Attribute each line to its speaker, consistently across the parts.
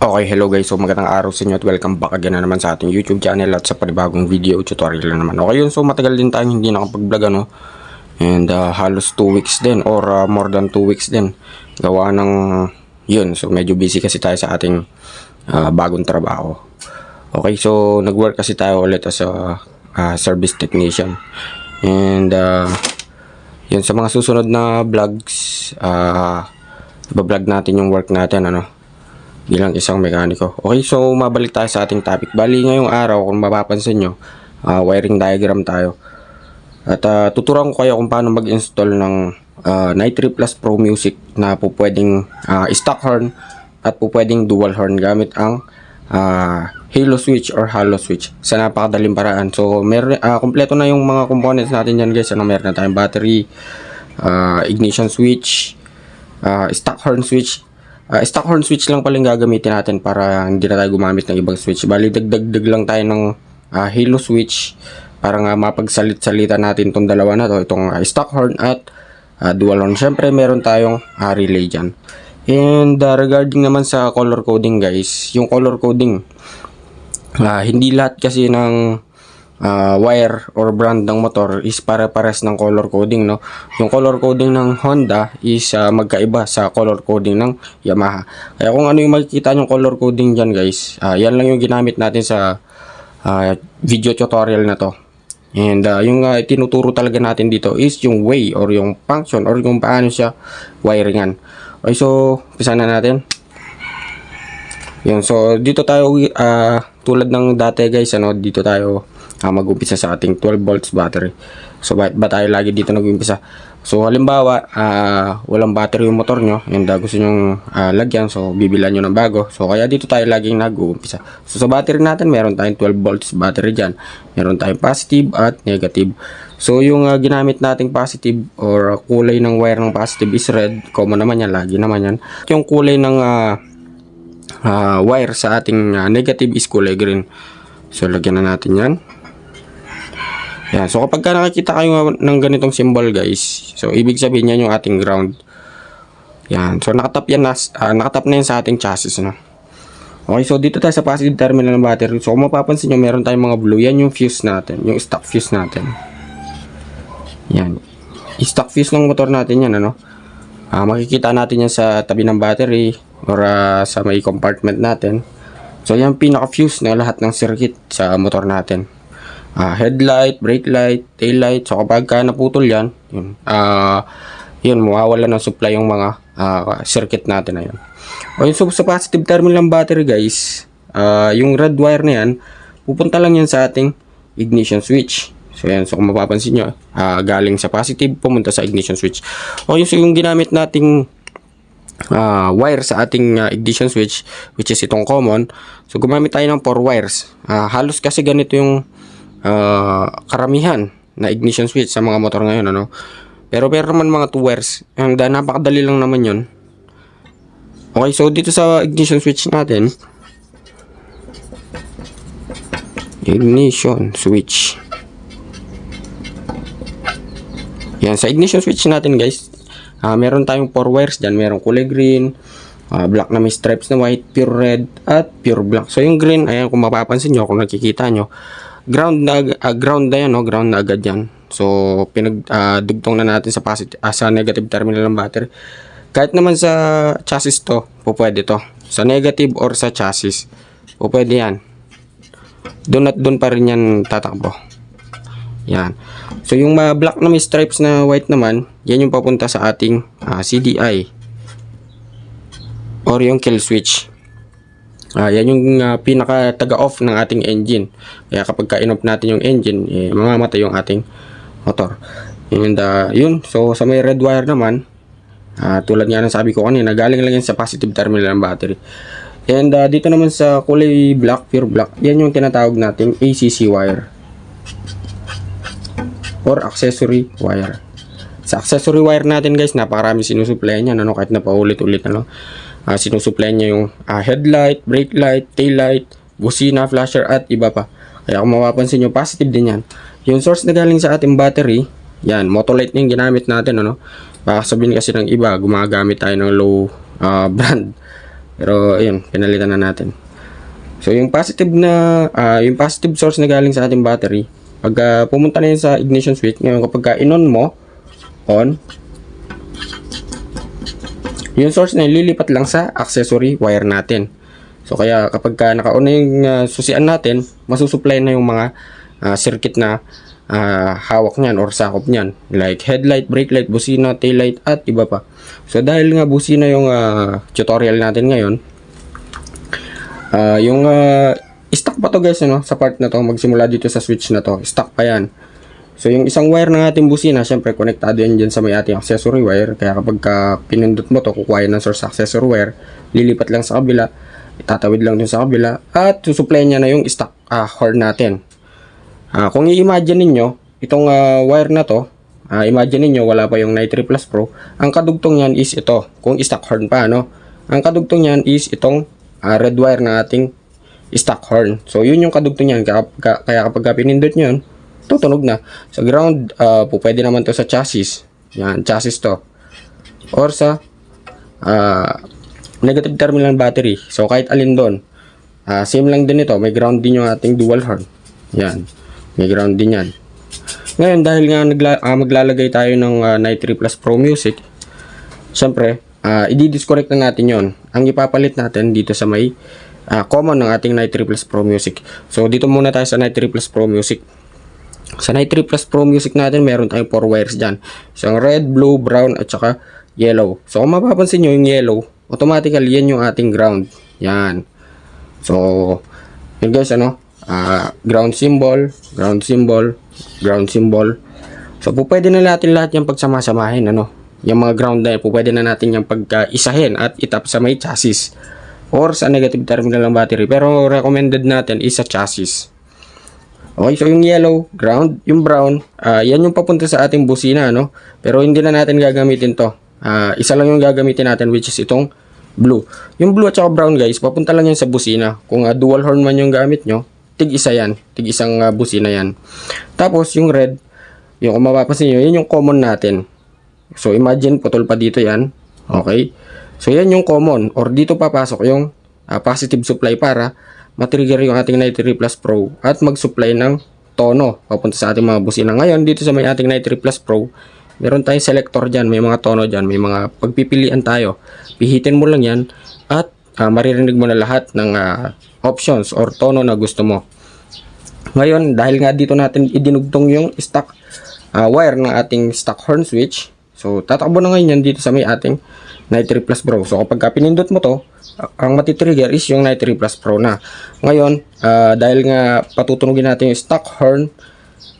Speaker 1: Okay, hello guys. So magandang araw sa inyo at welcome back again na naman sa ating YouTube channel at sa panibagong video tutorial na naman. Okay yun, so matagal din tayong hindi nakapag-vlog ano. And uh, halos 2 weeks din or uh, more than 2 weeks din. Gawa ng yun. So medyo busy kasi tayo sa ating uh, bagong trabaho. Okay, so nag-work kasi tayo ulit as a uh, service technician. And uh, yun, sa mga susunod na vlogs, uh, vlog natin yung work natin ano bilang isang mekaniko. Okay, so mabalik tayo sa ating topic. Bali ngayong araw, kung mapapansin nyo, ah, wiring diagram tayo. At ah, tuturuan ko kayo kung paano mag-install ng uh, 3 Plus Pro Music na po pwedeng ah, stock horn at po pwedeng dual horn gamit ang ah, Halo switch or Halo switch sa napakadaling paraan. So, meron ah, kompleto na yung mga components natin dyan guys. Ano, meron na tayong battery, ah, ignition switch, ah, stock horn switch, Ah, stock horn switch lang pala yung gagamitin natin para hindi na tayo gumamit ng ibang switch. Bali, dagdag lang tayo ng ah, halo switch para nga mapagsalit-salita natin itong dalawa na to. Itong ah, stock horn at ah, dual horn. Siyempre, meron tayong ah, relay dyan. And ah, regarding naman sa color coding guys, yung color coding, ah, hindi lahat kasi ng ah, wire or brand ng motor is para-pares ng color coding no. Yung color coding ng Honda is ah, magkaiba sa color coding ng Yamaha. Kaya kung ano yung makikita yung color coding diyan guys, ah, yan lang yung ginamit natin sa ah, video tutorial na to. And ah, yung ah, tinuturo talaga natin dito is yung way or yung function or kung paano siya wiringan. Okay, so, umpisa na natin. Yun, so dito tayo ah, tulad ng dati guys, ano, dito tayo ah, mag-umpisa sa ating 12 volts battery. So bakit ba tayo lagi dito nag-umpisa? So halimbawa, ah, walang battery yung motor nyo, and ah, gusto nyo ah, lagyan, so bibilan nyo ng bago. So kaya dito tayo laging nag-uumpisa. So sa battery natin, meron tayong 12 volts battery dyan. Meron tayong positive at negative. So yung ah, ginamit nating positive or kulay ng wire ng positive is red. Common naman yan, lagi naman yan. Yung kulay ng ah, ah, wire sa ating ah, negative is kulay green. So, lagyan na natin yan. Yan. So, kapag ka nakikita kayo ng ganitong symbol, guys, so, ibig sabihin yan yung ating ground. Yan. So, nakatap yan na, ah, nakatap na yan sa ating chassis, no? Okay, so dito tayo sa positive terminal ng battery. So, kung mapapansin nyo, meron tayong mga blue. Yan yung fuse natin. Yung stock fuse natin. Yan. Stock fuse ng motor natin yan, ano? Ah, makikita natin yan sa tabi ng battery or ah, sa may compartment natin. So, yan pinaka-fuse na lahat ng circuit sa motor natin. Ah, headlight, brake light, tail light. So, kapag ka naputol yan, yun, ah, yun, mawawala ng supply yung mga ah, circuit natin na yun. O yun, so, sa positive terminal ng battery, guys, ah, yung red wire na yan, pupunta lang yan sa ating ignition switch. So yan, so kung mapapansin nyo, ah, galing sa positive, pumunta sa ignition switch. O yun, so yung ginamit nating ah, wire sa ating ah, ignition switch, which is itong common. So gumamit tayo ng 4 wires. Ah, halos kasi ganito yung ah, karamihan na ignition switch sa mga motor ngayon, ano. Pero meron naman mga 2 wires. And uh, napakadali lang naman yun. Okay, so dito sa ignition switch natin, ignition switch. Yan, sa ignition switch natin guys, ah meron tayong 4 wires dyan. Meron kulay green, ah, black na may stripes na white, pure red, at pure black. So yung green, ayan kung mapapansin nyo, kung nakikita nyo, ground na, ah, ground na yan, no? ground na agad yan. So pinagdugtong na natin sa positive, ah, sa negative terminal ng battery. Kahit naman sa chassis to, po to. Sa negative or sa chassis, po pwede yan. Doon at doon pa rin yan tatakbo. Yan. So yung mga black na may stripes na white naman, yan yung papunta sa ating ah, CDI or yung kill switch. Ah, yan yung ah, pinaka taga-off ng ating engine. Kaya kapag ka-in-off natin yung engine, eh, mamamatay yung ating motor. And ah, yun, so sa may red wire naman, ah, tulad nga ng sabi ko kanina, galing lang yan sa positive terminal ng battery. And ah, dito naman sa kulay black, pure black, yan yung tinatawag nating ACC wire or accessory wire. Sa accessory wire natin guys, napakarami sinusupply niya, ano, kahit na paulit-ulit, ano. Ah, sinusupply niya yung ah, headlight, brake light, tail light, busina, flasher, at iba pa. Kaya kung mapapansin nyo, positive din yan. Yung source na galing sa ating battery, yan, Motolite yung ginamit natin, ano. Baka sabihin kasi ng iba, gumagamit tayo ng low ah, brand. Pero ayun, pinalitan na natin. So yung positive na ah, yung positive source na galing sa ating battery, pag ah, pumunta na yun sa ignition switch, ngayon kapag ka in-on mo, on, yung source na lilipat lang sa accessory wire natin. So kaya kapag ka naka-on na yung ah, susian natin, masusupply na yung mga ah, circuit na ah, hawak niyan or sakop niyan. Like headlight, brake light, busina, tail light at iba pa. So dahil nga busina yung ah, tutorial natin ngayon, ah, yung ah, stock pa to guys ano, sa part na to, magsimula dito sa switch na to, stock pa yan. So yung isang wire ng ating busina, syempre konektado yan dyan sa may ating accessory wire. Kaya kapag ka pinindot mo to, kukuha ng source accessory wire, lilipat lang sa kabila, itatawid lang dun sa kabila, at susupply niya na yung stock ah, horn natin. Ah, kung i-imagine ninyo, itong ah, wire na to, ah, imagine ninyo wala pa yung Nitri Plus Pro, ang kadugtong niyan is ito, kung stock horn pa, no? Ang kadugtong niyan is itong ah, red wire na ating stock horn. So, yun yung kadugtong niyan. Kaya, ka- kaya kapag ka pinindot nyo yun, tutunog na. Sa ground, ah, po pwede naman to sa chassis. Yan, chassis to. Or sa ah, negative terminal battery. So, kahit alin doon. Ah, same lang din ito. May ground din yung ating dual horn. Yan. May ground din yan. Ngayon, dahil nga nagla- ah, maglalagay tayo ng ah, Nitri Plus Pro Music, syempre, ah, i-disconnect na natin yon. Ang ipapalit natin dito sa may ah, common ng ating Nitri Plus Pro Music. So, dito muna tayo sa Nitri Plus Pro Music. Sa Nitri Plus Pro Music natin, meron tayong 4 wires dyan. Isang red, blue, brown, at saka yellow. So, kung mapapansin nyo yung yellow, automatically yan yung ating ground. Yan. So, yun guys, ano? Ah, ground symbol, ground symbol, ground symbol. So, po na natin lahat yung pagsamasamahin, ano? Yung mga ground na yan, po na natin yung pagkaisahin at itap sa may chassis or sa negative terminal ng battery. Pero recommended natin is sa chassis. Okay, so yung yellow, ground, yung brown, ah, yan yung papunta sa ating busina, no? Pero hindi na natin gagamitin to. Ah, isa lang yung gagamitin natin which is itong blue. Yung blue at saka brown guys, papunta lang yan sa busina. Kung ah, dual horn man yung gamit nyo, tig isa yan. Tig isang ah, busina yan. Tapos yung red, yung kung mapapansin nyo, yun yung common natin. So imagine, putol pa dito yan. Okay? So yan yung common. Or dito papasok yung ah, positive supply para matrigger yung ating Nitri Plus Pro at mag-supply ng tono papunta sa ating mga busina. Ngayon, dito sa may ating Nitri Plus Pro, meron tayong selector dyan, may mga tono dyan, may mga pagpipilian tayo. Pihitin mo lang yan at ah, maririnig mo na lahat ng ah, options or tono na gusto mo. Ngayon, dahil nga dito natin idinugtong yung stock ah, wire ng ating stock horn switch, so tatakbo na ngayon yan dito sa may ating Nitri Plus Pro. So kapag ka pinindot mo to, ang matitrigger is yung Nitri Plus Pro na. Ngayon, ah, dahil nga patutunugin natin yung stock horn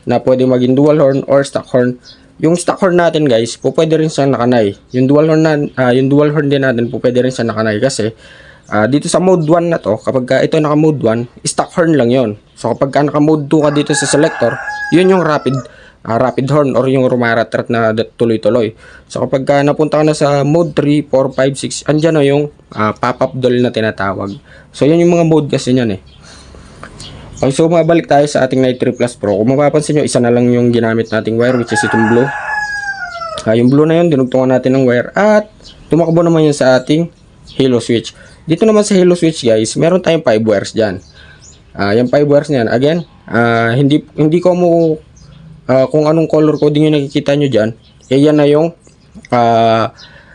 Speaker 1: na pwede maging dual horn or stock horn, yung stock horn natin guys, po rin sa nakanay. Yung dual horn na, ah, yung dual horn din natin po rin sa nakanay kasi ah, dito sa mode 1 na to, kapag ka ito naka mode 1, stock horn lang yon. So kapag ka naka mode 2 ka dito sa selector, yun yung rapid ah, rapid horn or yung rumaratrat na tuloy-tuloy. So kapag ka napunta ka na sa mode 3, 4, 5, 6, andyan na yung ah, pop-up doll na tinatawag. So yun yung mga mode kasi niyan eh. Okay, so mabalik tayo sa ating Nitri Plus Pro. Kung mapapansin nyo, isa na lang yung ginamit nating wire which is itong blue. Ah, yung blue na yun, dinugtungan natin ng wire at tumakbo naman yun sa ating halo switch. Dito naman sa halo switch guys, meron tayong 5 wires dyan. Ah, yung 5 wires niyan, again, ah, hindi hindi ko mo ah, kung anong color coding yung nakikita nyo dyan, eh yan na yung ah,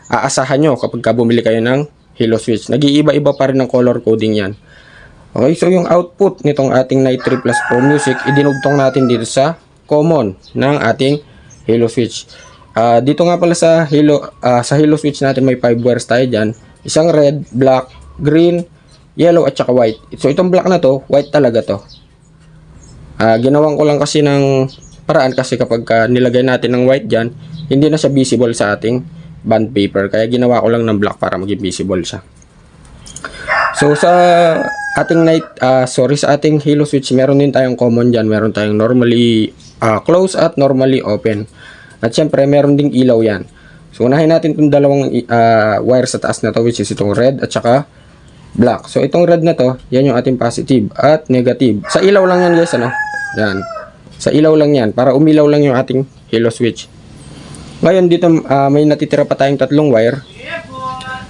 Speaker 1: aasahan nyo kapag ka bumili kayo ng halo switch. Nag-iiba-iba pa rin ng color coding yan. Okay, so yung output nitong ating Nitri Plus Pro Music, idinugtong natin dito sa common ng ating Halo Switch. Ah, dito nga pala sa Halo, ah, sa Halo Switch natin may 5 wires tayo dyan. Isang red, black, green, yellow at saka white. So itong black na to, white talaga to. Ah, ginawan ko lang kasi ng paraan kasi kapag ka nilagay natin ng white dyan, hindi na siya visible sa ating band paper. Kaya ginawa ko lang ng black para maging visible siya. So sa ating night ah, sorry sa ating Halo switch meron din tayong common diyan, meron tayong normally ah, close at normally open. At syempre meron ding ilaw 'yan. So unahin natin itong dalawang ah, wire sa taas na to which is itong red at saka black. So itong red na to, yan yung ating positive at negative. Sa ilaw lang yan guys ano. Yan. Sa ilaw lang yan para umilaw lang yung ating Halo switch. Ngayon dito ah, may natitira pa tayong tatlong wire.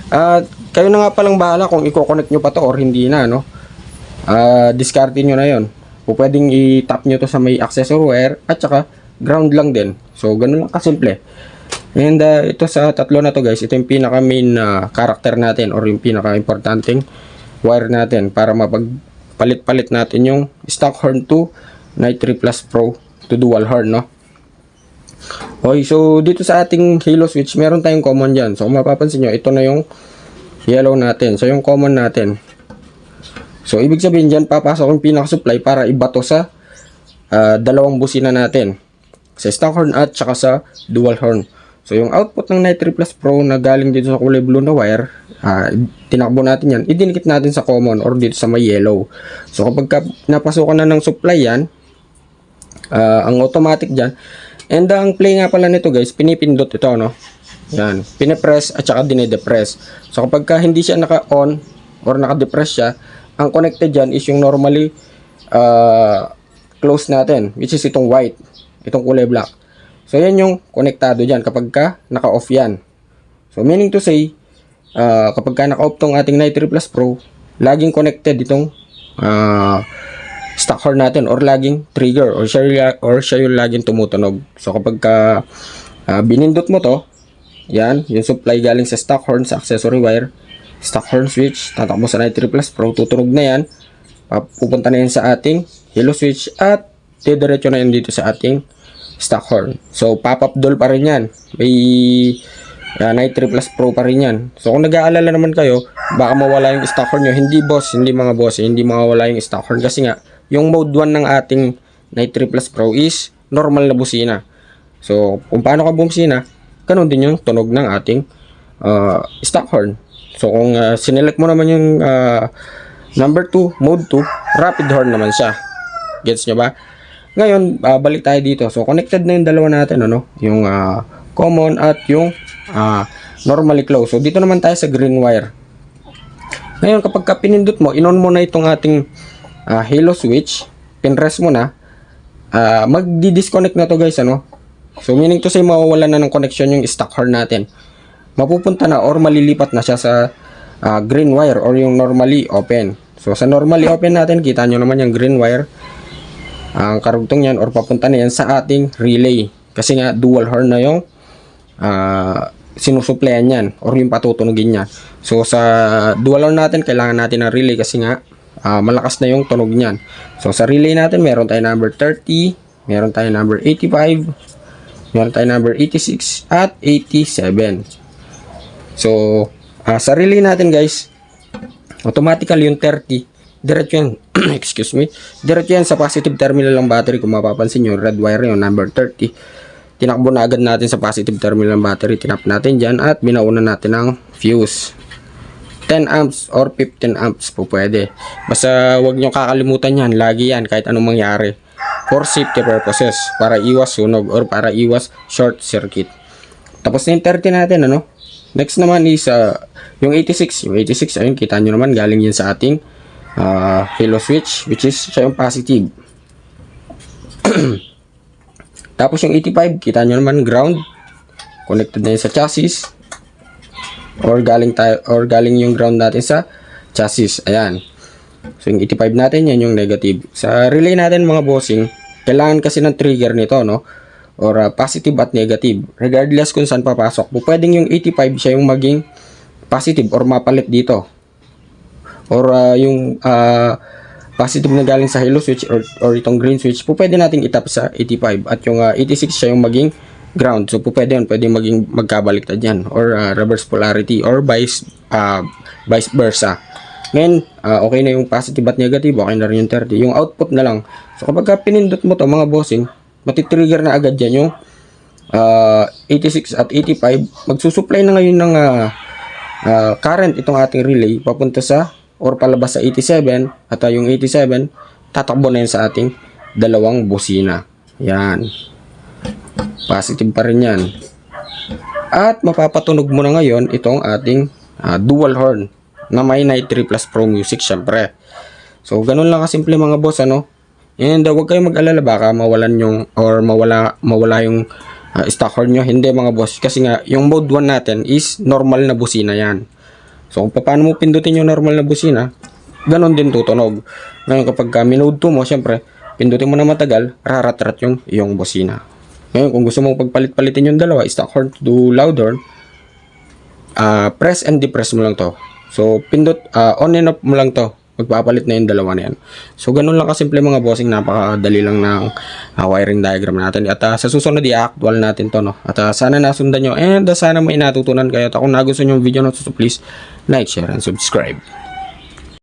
Speaker 1: At kayo na nga palang bahala kung i-connect nyo pa to or hindi na, no? Ah, discardin nyo na yon. O pwedeng i-tap nyo to sa may accessory wire at saka ground lang din. So, ganun lang kasimple. And uh, ito sa tatlo na to guys, ito yung pinaka main na character natin or yung pinaka importanteng wire natin para mapagpalit-palit natin yung stock horn to Night 3 Plus Pro to dual horn, no? Okay, so dito sa ating halo switch, meron tayong common dyan. So, mapapansin nyo, ito na yung yellow natin. So, yung common natin. So, ibig sabihin dyan, papasok yung pinaka-supply para ibato sa ah, dalawang busina natin. Sa stock horn at saka sa dual horn. So, yung output ng Night 3 Plus Pro na galing dito sa kulay blue na wire, ah, tinakbo natin yan, idinikit natin sa common or dito sa may yellow. So, kapag ka napasukan na ng supply yan, ah, ang automatic dyan, and ang play nga pala nito guys, pinipindot ito, no? Yan, pinipress at saka dinedepress. So, kapag ka hindi siya naka-on or naka-depress siya, ang connected dyan is yung normally ah, close natin, which is itong white, itong kulay black. So, yan yung konektado dyan kapag ka naka-off yan. So, meaning to say, ah, kapag ka naka-off tong ating Night 3 Plus Pro, laging connected itong ah, stock horn natin or laging trigger or siya, or siya yung laging tumutunog. So, kapag ka ah, binindot mo to, yan, yung supply galing sa stock horn sa accessory wire, stock horn switch, tatakbo sa Night 3 Plus Pro, tutunog na yan, Ah, pupunta na yan sa ating halo switch at didiretso na yan dito sa ating stock horn. So, pop-up doll pa rin yan. May uh, Night 3 Plus Pro pa rin yan. So, kung nag-aalala naman kayo, baka mawala yung stock horn nyo. Hindi boss, hindi mga boss, hindi mawawala yung stock horn. Kasi nga, yung mode 1 ng ating Night 3 Plus Pro is normal na busina. So, kung paano ka bumusina, ganun din yung tunog ng ating uh, stock horn. So, kung uh, sinelect mo naman yung uh, number 2, mode 2, rapid horn naman siya. Gets nyo ba? Ngayon, uh, balik tayo dito. So, connected na yung dalawa natin, ano? Yung uh, common at yung uh, normally close. So, dito naman tayo sa green wire. Ngayon, kapag ka pinindot mo, inon mo na itong ating ah, halo switch, pinrest mo na, ah, magdi-disconnect na to guys, ano? So, meaning to say, mawawala na ng connection yung stock horn natin. Mapupunta na or malilipat na siya sa ah, green wire or yung normally open. So, sa normally open natin, kita nyo naman yung green wire. Ang karugtong yan or papunta na yan sa ating relay. Kasi nga, dual horn na yung ah sinusuplayan yan or yung patutunugin niya. So sa dual horn natin, kailangan natin ng relay kasi nga ah, malakas na yung tunog niyan. So sa relay natin, meron tayo number 30, meron tayo number 85, meron tayo number 86 at 87. So ah, sa relay natin guys, automatically yung 30, diretso yan, excuse me, diretso yan sa positive terminal ng battery kung mapapansin nyo, red wire yun, number 30 tinakbo na agad natin sa positive terminal ng battery, tinap natin dyan at binauna natin ng fuse. 10 amps or 15 amps po pwede. Basta wag nyo kakalimutan yan, lagi yan kahit anong mangyari. For safety purposes, para iwas sunog or para iwas short circuit. Tapos na yung 30 natin, ano? Next naman is uh, yung 86. Yung 86, ayun, kita nyo naman, galing yan sa ating uh, halo switch, which is siya yung positive. Tapos yung 85, kita nyo naman ground. Connected na yun sa chassis. Or galing tayo or galing yung ground natin sa chassis. Ayan. So yung 85 natin, yan yung negative. Sa relay natin mga bossing, kailangan kasi ng trigger nito, no? Or uh, positive at negative. Regardless kung saan papasok. Po, pwedeng yung 85 siya yung maging positive or mapalit dito. Or uh, yung uh, positive na galing sa halo switch or, or itong green switch, po pwede nating itap sa 85 at yung ah, 86 siya yung maging ground. So po pwede yun, pwede maging magkabaliktad yan or ah, reverse polarity or vice ah, vice versa. Ngayon, ah, okay na yung positive at negative, okay na rin yung 30. Yung output na lang. So kapag ka pinindot mo to mga bossing, matitrigger na agad yan yung ah, 86 at 85. Magsusupply na ngayon ng ah, ah, current itong ating relay papunta sa or palabas sa 87 at ah, yung 87 tatakbo na yun sa ating dalawang busina. Yan. Positive pa rin yan. At mapapatunog mo na ngayon itong ating ah, dual horn na may Night 3 Plus Pro Music syempre. So ganun lang kasimple mga boss ano. And uh, huwag kayong mag-alala baka mawalan yung or mawala mawala yung ah, stock horn nyo. Hindi mga boss kasi nga yung mode 1 natin is normal na busina yan. So kung paano mo pindutin yung normal na busina, ganon din tutunog. Ngayon kapag ka minood 2 mo, syempre, pindutin mo na matagal, rarat-rat yung yung busina. Ngayon kung gusto mo pagpalit-palitin yung dalawa, stock horn to loud horn, ah, press and depress mo lang to. So pindot, ah, on and off mo lang to. Magpapalit na yung dalawa na yan. So, ganun lang kasimple mga bossing. Napakadali lang ng ah, wiring diagram natin. At ah, sa susunod, i-actual natin to. No? At ah, sana nasundan nyo. And ah, sana may natutunan kayo. At kung nagustuhan yung video na to, so please like, share, and subscribe.